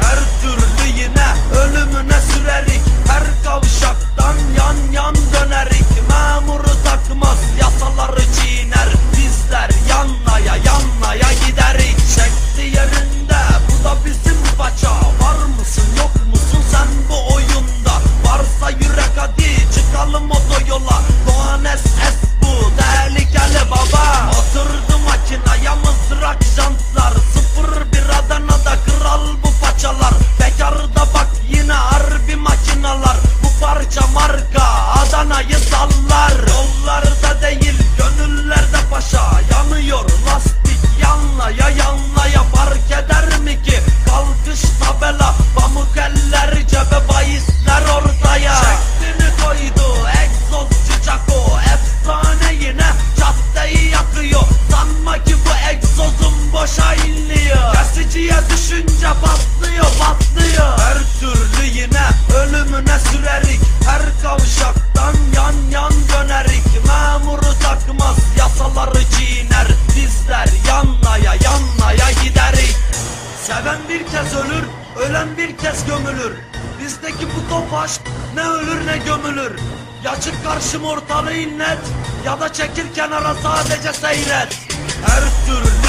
Her türlü yine ölümüne sürerik. Anayı salla Seven bir kez ölür, ölen bir kez gömülür. Bizdeki bu topaş ne ölür ne gömülür. Ya çık karşıma ortalığı inlet, ya da çekil kenara sadece seyret. Her türlü